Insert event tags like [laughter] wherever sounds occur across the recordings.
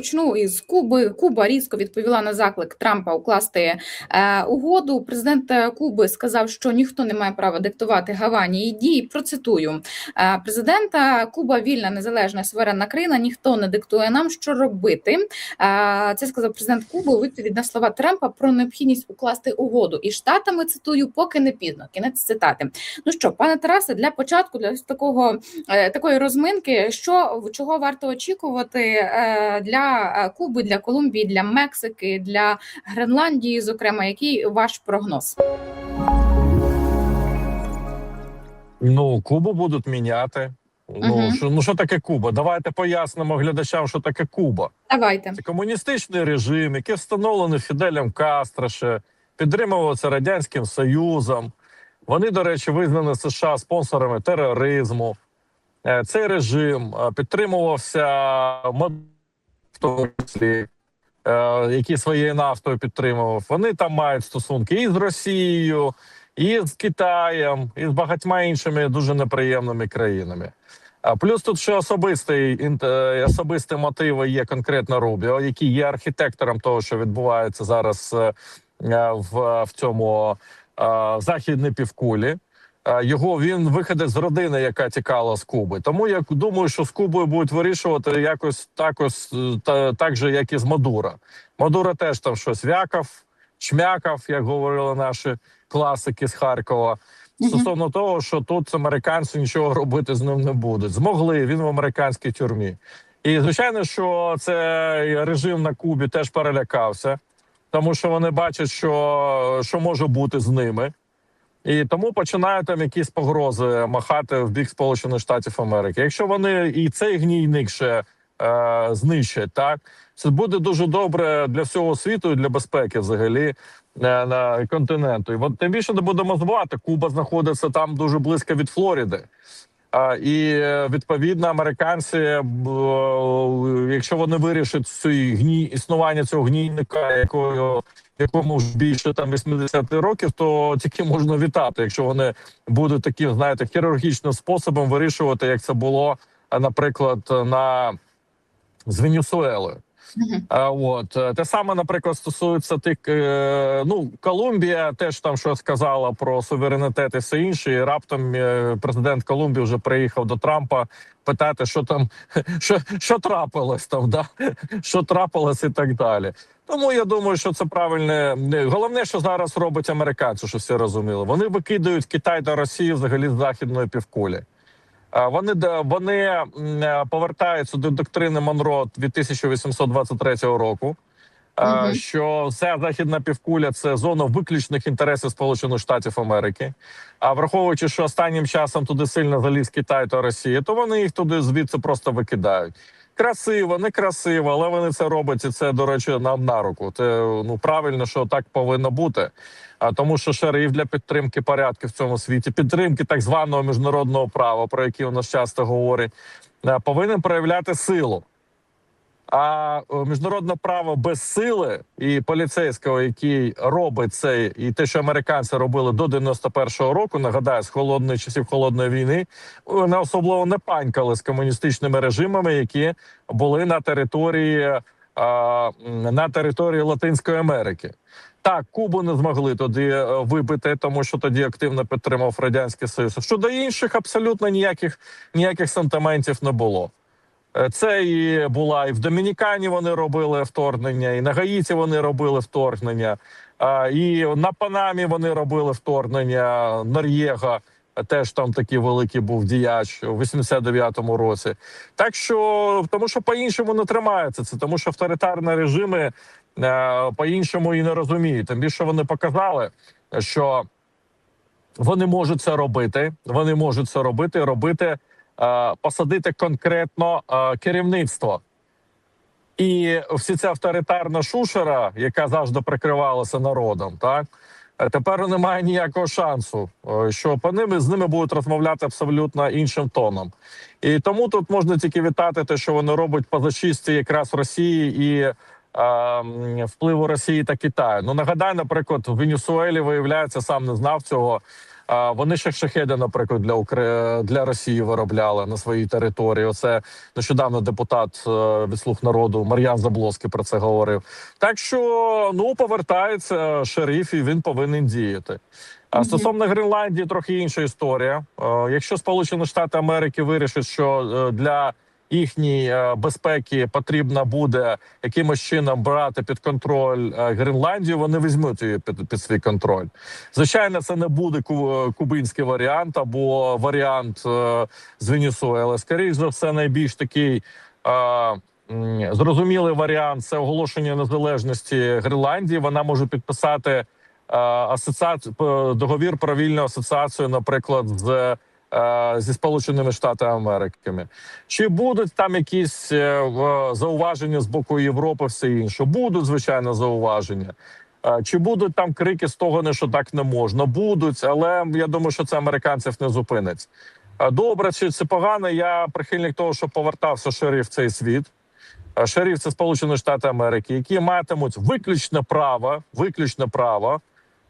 Розпочну із Куби. Куба різко відповіла на заклик Трампа укласти е, угоду. Президент е, Куби сказав, що ніхто не має права диктувати Гавані її дії. Процитую е, президента Куба вільна, незалежна суверенна країна. Ніхто не диктує нам, що робити. Е, це сказав президент Куби у відповідь на слова Трампа про необхідність укласти угоду із штатами. Цитую, поки не пізно. Кінець цитати. Ну що, пане Тарасе, для початку для такого е, такої розминки, що чого варто очікувати е, для е, Куби, для Колумбії, для Мексики, для Гренландії, зокрема, який ваш прогноз? Ну, Кубу будуть міняти. Ну Мгм. що ну що таке Куба? Давайте пояснимо глядачам, що таке Куба. Давайте. Це комуністичний режим, який встановлений Фіделем Кастро ще, підтримувався радянським Союзом. Вони, до речі, визнані США спонсорами тероризму. Е, Цей режим е, підтримувався тому числі, е, який своєю нафтою підтримував. Вони там мають стосунки і з Росією, і з Китаєм, і з багатьма іншими дуже неприємними країнами. А плюс тут ще особистий е, особисті мотиви є конкретно Рубіо, який є архітектором того, що відбувається зараз е, в, в цьому е, західній півкулі. Е, Його він виходить з родини, яка тікала з Куби. Тому я думаю, що з Кубою будуть вирішувати якось також е, та так же, як і з Мадура. Мадура теж там щось вякав, чмякав, як говорили наші класики з Харкова. Стосовно того, що тут американці нічого робити з ним не будуть. Змогли він в американській тюрмі. І звичайно, що цей режим на Кубі теж перелякався, тому що вони бачать, що, що може бути з ними. І тому починають там якісь погрози махати в бік Сполучених Штатів Америки. Якщо вони і цей гнійник ще е, знищать, так це буде дуже добре для всього світу і для безпеки, взагалі е, на континенту. І от тим більше не будемо забувати, Куба знаходиться там дуже близько від Флориди. А, і е, відповідно американці, е, якщо вони вирішать цей гні існування цього гнійника, якого якому ж більше там 80 років, то тільки можна вітати, якщо вони будуть таким, знаєте, хірургічним способом вирішувати, як це було, наприклад, на з Венесуелою. А от е, те саме, наприклад, стосується тих. е, Ну, Колумбія теж там щось сказала про суверенітет і все інше. І раптом е, президент Колумбії вже приїхав до Трампа питати, що там [laughs] що, що трапилось там, да [laughs] що трапилось, і так далі. Тому я думаю, що це правильне. Не- Головне, що зараз робить американці, що всі розуміли. Вони викидають Китай та Росію взагалі з західної півкулі. Вони вони е, повертаються до доктрини Монро 1823 року. Мгм. Що вся західна півкуля це зона виключних інтересів Сполучених Штатів Америки. А враховуючи, що останнім часом туди сильно заліз Китай та Росія, то вони їх туди звідси просто викидають. Красиво, некрасиво, але вони це роблять, і це, до речі, нам на руку. Це ну правильно, що так повинно бути. А тому, що шериф для підтримки порядку в цьому світі, підтримки так званого міжнародного права, про яке у нас часто говорять, е, повинен проявляти силу. А е, міжнародне право без сили і поліцейського, який робить це, і те, що американці робили до 91-го року, нагадаю, з холодної часів холодної війни, вони особливо не панькали з комуністичними режимами, які були на території а, на території Латинської Америки. Так, Кубу не змогли тоді е, вибити, тому що тоді активно підтримав радянський союз. Щодо інших, абсолютно ніяких ніяких сантиментів не було. Е, Це і була і в Домінікані. Вони робили вторгнення, і на Гаїті вони робили вторгнення, і на Панамі вони робили вторгнення. Нор'єга теж там такий великий був діяч у 89-му році. Так що тому, що по-іншому не тримається це, тому що авторитарні режими е, по-іншому і не розуміють. Тим більше вони показали, що вони можуть це робити. Вони можуть це робити, робити, посадити конкретно е, керівництво. І всі ця авторитарна шушера, яка завжди прикривалася народом, так е, тепер немає ніякого шансу, е, що по ними з ними будуть розмовляти абсолютно іншим тоном. І тому тут можна тільки вітати те, що вони роблять по зачистці якраз Росії і е, впливу Росії та Китаю. Ну нагадаю, наприклад, в Венесуелі виявляється, сам не знав цього. А вони ще шахеди, наприклад, для Укра... для Росії виробляли на своїй території. Оце нещодавно депутат е, від слуг народу Мар'ян Заблоський про це говорив. Так що ну повертається шериф, і він повинен діяти. А стосовно Гренландії, трохи інша історія. Е, Якщо Сполучені Штати Америки вирішать, що е, для їхньої е, безпеки потрібно буде якимось чином брати під контроль е, Гренландію, вони візьмуть її під, під свій контроль. Звичайно, це не буде кубинський варіант або варіант е, з Венесуели. Скоріше за все, найбільш такий. е, Зрозумілий варіант це оголошення незалежності Гренландії. Вона може підписати е, асоціацію договір про вільну асоціацію, наприклад, з е, зі Сполученими Штатами Америки. Чи будуть там якісь е, зауваження з боку Європи, все інше? Будуть звичайно зауваження. Е, Чи будуть там крики з того, не що так не можна? Будуть, але я думаю, що це американців не зупинить. Е, Добре, чи це погано? Я прихильник того, що повертався шериф в цей світ. Е, Шериф це Сполучені Штати Америки, які матимуть виключне право, виключне право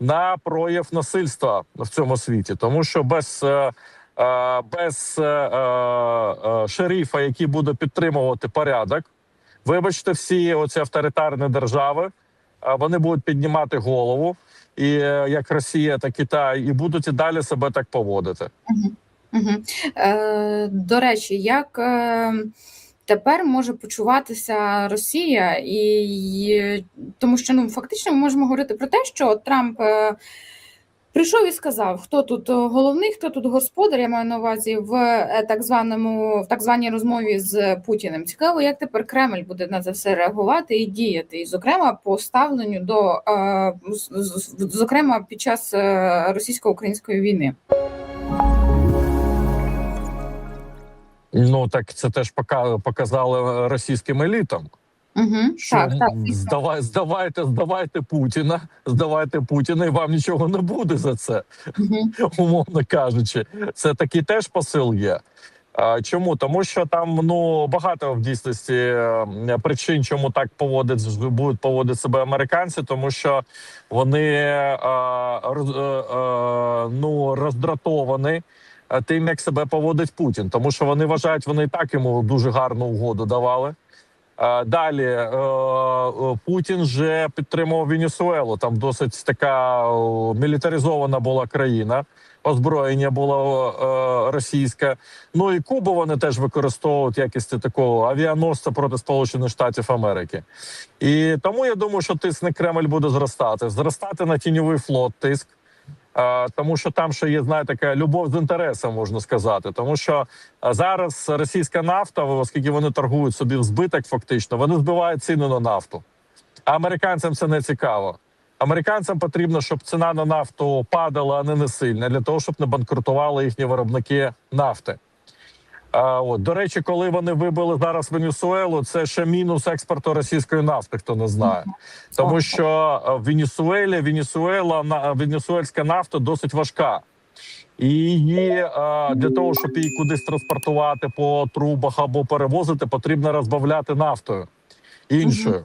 на прояв насильства в цьому світі, тому що без, е, е, без е, е, е, шерифа, який буде підтримувати порядок, вибачте, всі оці авторитарні держави, е, вони будуть піднімати голову, і е, як Росія, так і Китай, і будуть і далі себе так поводити. Е, до речі, як е, тепер може почуватися Росія, і, тому що ну фактично ми можемо говорити про те, що Трамп е, прийшов і сказав, хто тут головний, хто тут господар. Я маю на увазі в е, так званому в так званій розмові з Путіним. Цікаво, як тепер Кремль буде на це все реагувати і діяти, і зокрема по ставленню до е, зокрема під час е, російсько-української війни. Ну так це теж пока- показали російським елітам. Угу. Що Так, так. здавай, здавайте, здавайте Путіна, здавайте Путіна, і вам нічого не буде за це. Угу. [laughs] умовно кажучи, це такий теж посил є. А, Чому? Тому що там ну багато в дійсності причин, чому так поводять будуть поводити себе американці, тому що вони е, роз, е, е, ну роздратовані е, тим, як себе поводить Путін, тому що вони вважають, вони і так йому дуже гарну угоду давали. Далі е, е, Путін вже підтримував Венесуелу. Там досить така мілітаризована була країна. Озброєння було е, російське. Ну і Кубу вони теж використовують в якості такого авіаносця проти Сполучених Штатів Америки. І тому я думаю, що тиск на Кремль буде зростати. Зростати на тіньовий флот тиск. Тому що там ще є, знаєте, така любов з інтересом, можна сказати. Тому що е, зараз російська нафта, оскільки вони торгують собі в збиток, фактично, вони збивають ціну на нафту. А американцям це не цікаво. Американцям потрібно, щоб ціна на нафту падала, а не не сильно, для того, щоб не банкрутували їхні виробники нафти. А, от, до речі, коли вони вибили зараз Венесуелу, це ще мінус експорту російської нафти, хто не знає. Тому що е, в Венесуелі Венесуела на венесуельська нафта досить важка. І її е, для того, щоб її кудись транспортувати по трубах або перевозити, потрібно розбавляти нафтою іншою.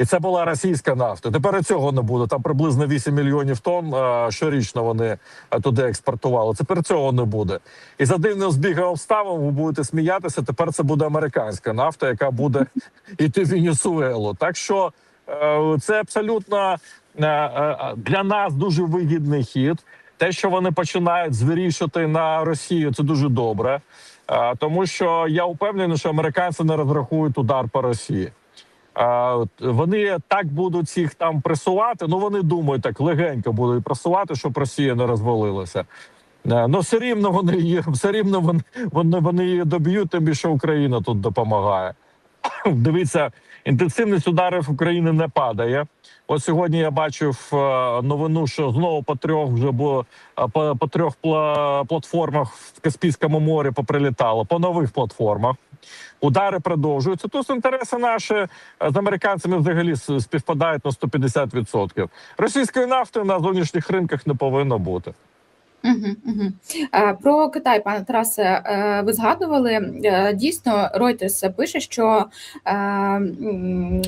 І це була російська нафта. Тепер цього не буде. Там приблизно 8 мільйонів тонн е, щорічно вони е, туди експортували. Тепер цього не буде. І за дивним збігом обставин ви будете сміятися. Тепер це буде американська нафта, яка буде [laughs] йти в Венесуелу. Так що е, це абсолютно для нас дуже вигідний хід. Те, що вони починають звірішати на Росію, це дуже добре. Тому що я впевнений, що американці не розрахують удар по Росії. Вони так будуть їх там пресувати. Ну вони думають, так легенько будуть пресувати, щоб Росія не розвалилася. Е, Ну все рівно вони її [laughs] все рівно вони, вони, вони її доб'ють, тим більше Україна тут допомагає. [coughs] Дивіться, інтенсивність ударів України не падає. От сьогодні я бачив е, новину, що знову по трьох вже було е, по, по трьох платформах в Каспійському морі поприлітало, по нових платформах. Удари продовжуються. Тут інтереси наші е, з американцями взагалі співпадають на 150%. Російської нафти на зовнішніх ринках не повинно бути. Угу. Про Китай, пане Тарасе, е, ви згадували. Е, Дійсно, Reuters пише, що е,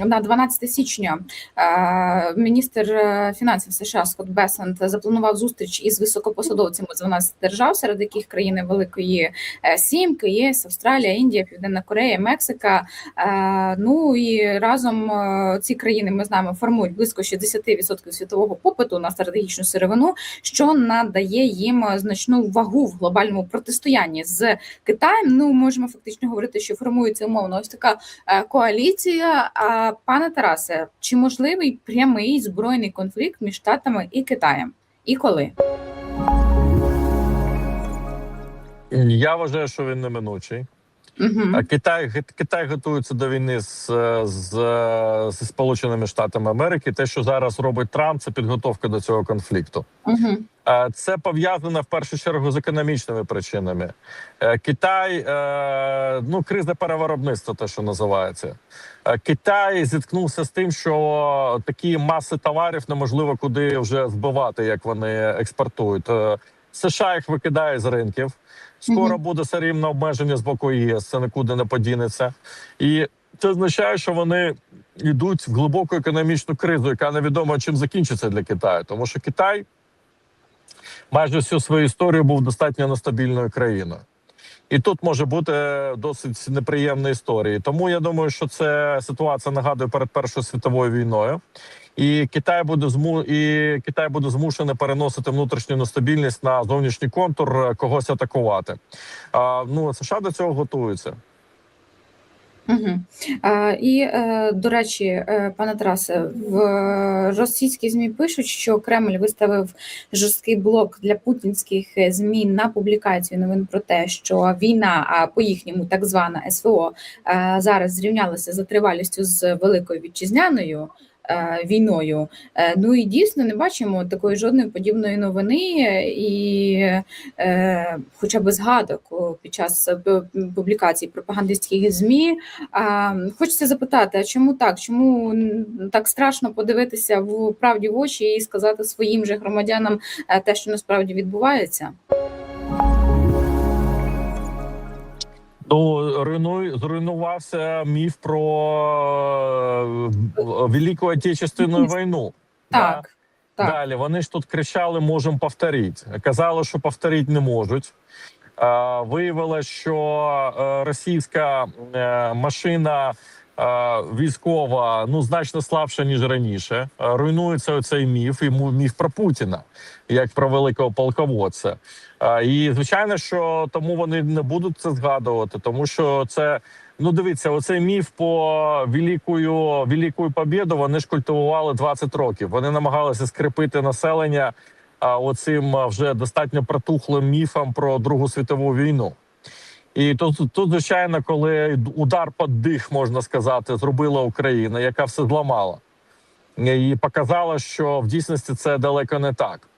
на 12 січня е, міністр е, фінансів США Скотт Бесент запланував зустріч із високопосадовцями з 12 держав, серед яких країни Великої е, Сімки, ЄС, Австралія, Індія, Південна Корея, Мексика. Е, Ну і разом е, ці країни ми знаємо формують близько 60% світового попиту на стратегічну сировину що надає їм значну вагу в глобальному протистоянні з Китаєм. Ну можемо фактично говорити, що формується умовно ось така е, коаліція. А пане Тарасе, чи можливий прямий збройний конфлікт між Штатами і Китаєм? І коли? Я вважаю, що він неминучий. Угу. А Китай Китай готується до війни з, з, з Сполученими Штатами Америки. Те, що зараз робить Трамп, це підготовка до цього конфлікту. Угу. Це пов'язано в першу чергу з економічними причинами. Е, Китай, е, ну криза перевиробництва, те, що називається. Е, Китай зіткнувся з тим, що такі маси товарів неможливо куди вже збивати, як вони експортують. США їх викидає з ринків. Скоро буде все рівно обмеження з боку ЄС, це нікуди не подінеться. І це означає, що вони йдуть в глибоку економічну кризу, яка невідомо чим закінчиться для Китаю, тому що Китай майже всю свою історію був достатньо нестабільною країною. І тут може бути досить неприємна історія. Тому я думаю, що це ситуація нагадує перед Першою світовою війною. І Китай буде зму і Китай буде змушений переносити внутрішню нестабільність на зовнішній контур, е, когось атакувати. А, ну США до цього готуються. Угу. А, і е, до речі, е, пане Тарасе, в російські змі пишуть, що Кремль виставив жорсткий блок для путінських змі на публікацію новин про те, що війна, по їхньому так звана СВО, зараз зрівнялася за тривалістю з великою вітчизняною. Е, Війною, Е, ну і дійсно не бачимо такої жодної подібної новини, і е, хоча б згадок під час публікацій пропагандистських змі. Хочеться запитати, а чому так? Чому так страшно подивитися в правді в очі і сказати своїм же громадянам те, що насправді відбувається? Ну руйнуй зруйнувався міф про е, Велику Отечественну війну. Да. Так, так. Далі вони ж тут кричали: можемо повторити. Казали, що повторити не можуть. Е, Виявилося, що е, російська машина військова ну значно слабша ніж раніше. Руйнується оцей міф, і міф про Путіна, як про великого полководця. І звичайно, що тому вони не будуть це згадувати, тому що це. Ну, дивіться, оцей міф по великою великою побєду вони ж культивували 20 років. Вони намагалися скріпити населення а, оцим вже достатньо протухлим міфом про Другу світову війну. І тут, тут, звичайно, коли удар під дих, можна сказати, зробила Україна, яка все зламала, і показала, що в дійсності це далеко не так.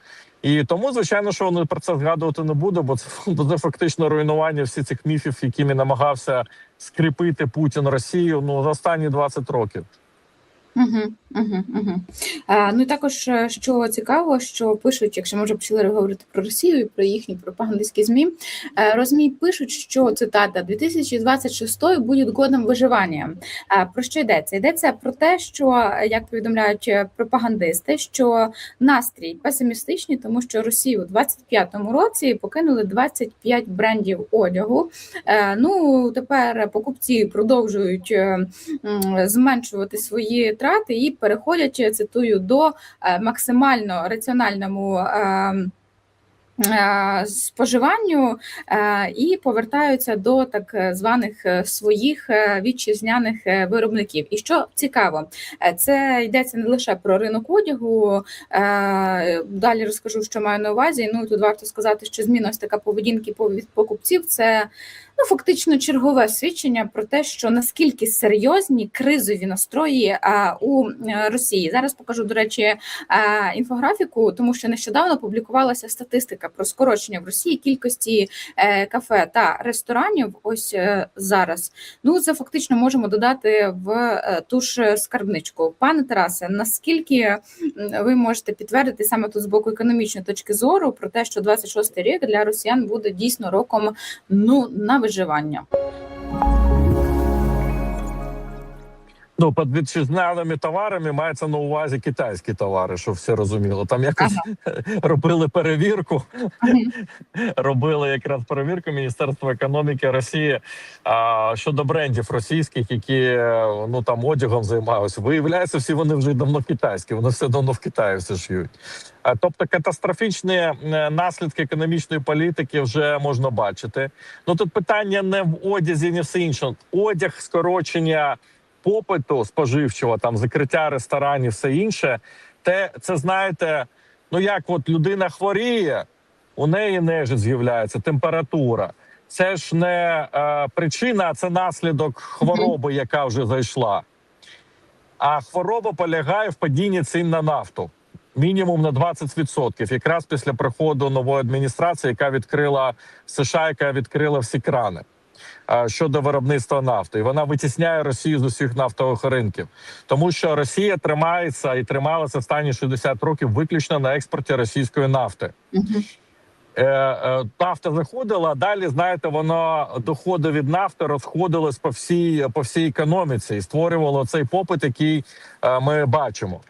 І тому, звичайно, що вони про це згадувати не буде, бо це, [laughs] це фактично руйнування всіх цих міфів, якими намагався скріпити Путін Росію ну за останні 20 років. Угу, угу, угу. А, ну і також е, що цікаво, що пишуть, якщо ми вже почали говорити про Росію і про їхні пропагандистські змі, е, розмі пишуть, що цитата 2026 буде годом виживання. А, про що йдеться? Йдеться про те, що як повідомляють е, пропагандисти, що настрій песимістичний, тому що Росію у 25-му році покинули 25 брендів одягу. Ну тепер покупці продовжують. е, м, зменшувати свої трати і переходять, я цитую, до е, максимально раціональному. е, е, Споживанню е, і повертаються до так званих своїх вітчизняних виробників. І що цікаво, це йдеться не лише про ринок одягу. Далі розкажу, що маю на увазі. Ну тут варто сказати, що зміна ось така поведінки покупців це ну фактично чергове свідчення про те, що наскільки серйозні кризові настрої у е, Росії. Зараз покажу до речі е, інфографіку, тому що нещодавно публікувалася статистика про скорочення в Росії кількості е, кафе та ресторанів. Ось зараз. Ну це фактично можемо додати в ту ж скарбничку. Пане Тарасе, наскільки ви можете підтвердити саме тут з боку економічної точки зору про те, що 26-й рік для росіян буде дійсно роком ну на виживання? Ну, під вітчизняними товарами мається на увазі китайські товари, щоб все розуміло. Там якось [laughs] робили перевірку, Мгм. [laughs] робили якраз перевірку Міністерства економіки Росії а, щодо брендів російських, які ну там одягом займаються. Виявляється, всі вони вже давно китайські, вони все давно в Китаї все шиють. А, Тобто катастрофічні е, наслідки економічної політики вже можна бачити. Ну тут питання не в одязі, ні все інше. Одяг, скорочення попиту споживчого, там закриття ресторанів, все інше. Те, це знаєте, ну як от людина хворіє, у неї нежить з'являється, температура. Це ж не е, причина, а це наслідок хвороби, яка вже зайшла. А хвороба полягає в падінні цін на нафту. Мінімум на 20%. Якраз після приходу нової адміністрації, яка відкрила США, яка відкрила всі крани щодо виробництва нафти. І вона витісняє Росію з усіх нафтових ринків, тому що Росія тримається і трималася останні 60 років виключно на експорті російської нафти. Е, е, нафта заходила, а далі знаєте, воно доходи від нафти розходились по всій по всій економіці і створювало цей попит, який е, ми бачимо.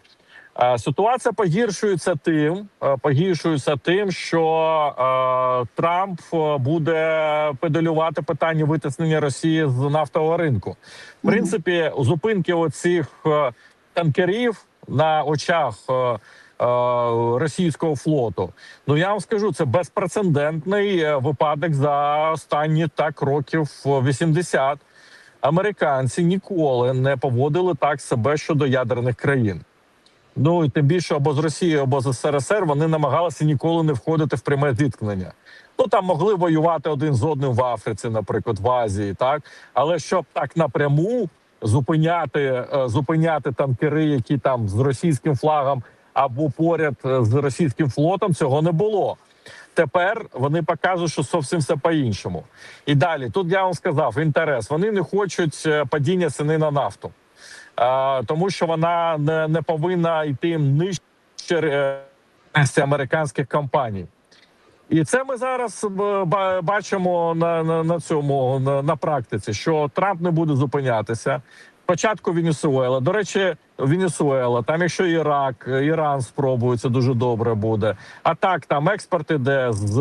Е, Ситуація погіршується тим, е, погіршується тим, що е, Трамп е, буде педалювати питання витиснення Росії з нафтового ринку. В принципі, зупинки оцих танкерів на очах е, російського флоту. Ну я вам скажу, це безпрецедентний випадок за останні так років 80. Американці ніколи не поводили так себе щодо ядерних країн. Ну і тим більше або з Росією, або з СРСР вони намагалися ніколи не входити в пряме зіткнення. Ну там могли воювати один з одним в Африці, наприклад, в Азії, так але щоб так напряму зупиняти, е, зупиняти танкери, які там з російським флагом або поряд е, з російським флотом, цього не було. Тепер вони показують, що зовсім все по-іншому. І далі тут я вам сказав інтерес. Вони не хочуть е, падіння ціни на нафту, тому що вона не, не повинна йти нижче е, американських компаній. І це ми зараз е, бачимо на, на, на цьому на, на практиці, що Трамп не буде зупинятися. Спочатку Венесуела. До речі, Венесуела, там якщо Ірак, Іран спробує, це дуже добре буде. А так, там експорт іде з,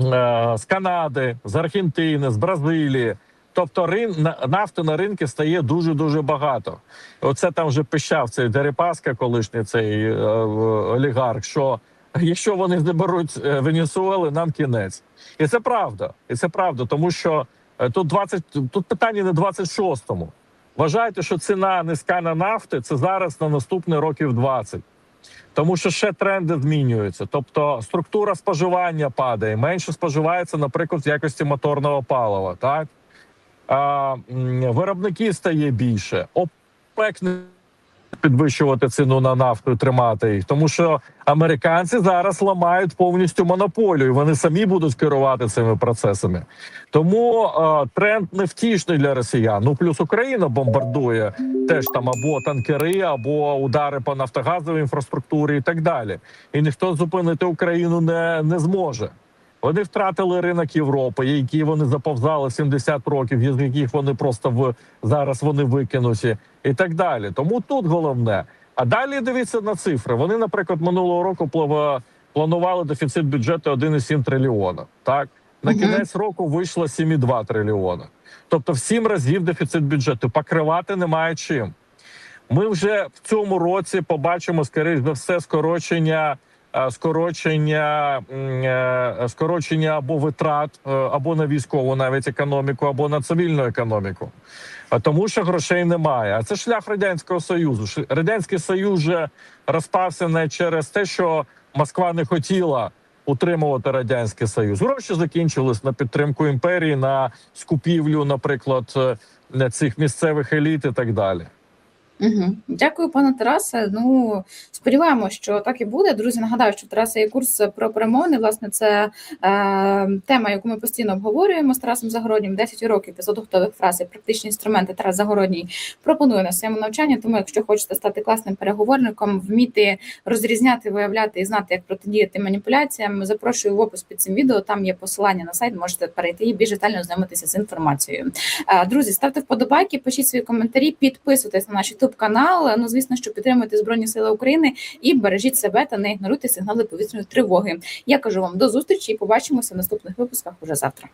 е, з Канади, з Аргентини, з Бразилії. Тобто рин, на- нафти на ринку стає дуже дуже багато. Оце там вже пищав цей Дерипаска, колишній цей е, олігарх. Що якщо вони заберуть е, Венесуели, нам кінець, і це правда, і це правда, тому що е, тут 20, тут питання не 26-му. Вважайте, що ціна низька на нафти це зараз на наступні років 20. Тому що ще тренди змінюються. Тобто структура споживання падає, менше споживається, наприклад, в якості моторного палива. Так а, виробники стає більше. ОПЕК не підвищувати ціну на нафту, тримати їх, тому що американці зараз ламають повністю монополію. Вони самі будуть керувати цими процесами. Тому е, тренд невтішний для росіян. Ну плюс Україна бомбардує теж там або танкери, або удари по нафтогазовій інфраструктурі, і так далі. І ніхто зупинити Україну не, не зможе. Вони втратили ринок Європи, який вони заповзали 70 років, з яких вони просто в зараз вони викинуті, і так далі. Тому тут головне. А далі дивіться на цифри. Вони, наприклад, минулого року планували дефіцит бюджету 1,7 трильйона. Так на кінець року вийшло 7,2 трильйона. Тобто, в сім разів дефіцит бюджету покривати немає чим. Ми вже в цьому році побачимо скоріш за все скорочення. Е, Скорочення е, скорочення або витрат, е, або на військову навіть економіку, або на цивільну економіку, тому що грошей немає. А це шлях радянського союзу. Радянський Союз вже розпався не через те, що Москва не хотіла утримувати радянський союз. Гроші закінчились на підтримку імперії, на скупівлю, наприклад, цих місцевих еліт і так далі. Угу. Дякую, пане Тарасе. Ну сподіваємося, що так і буде. Друзі, нагадаю, що Тараса є курс про перемовини. Власне, це е, тема, яку ми постійно обговорюємо з Тарасом Загороднім. 10 років 500 готових фраз і практичні інструменти. Тарас Загородній пропонує на своєму навчанні. Тому, якщо хочете стати класним переговорником, вміти розрізняти, виявляти і знати, як протидіяти маніпуляціям, запрошую в опис під цим відео. Там є посилання на сайт. Можете перейти і більш детально ознайомитися з інформацією. Е, Друзі, ставте вподобайки, пишіть свої коментарі, підписуйтесь на наш YouTube канал. Ну, звісно, що підтримуйте Збройні Сили України і бережіть себе та не ігноруйте сигнали повітряної тривоги. Я кажу вам до зустрічі і побачимося в наступних випусках уже завтра.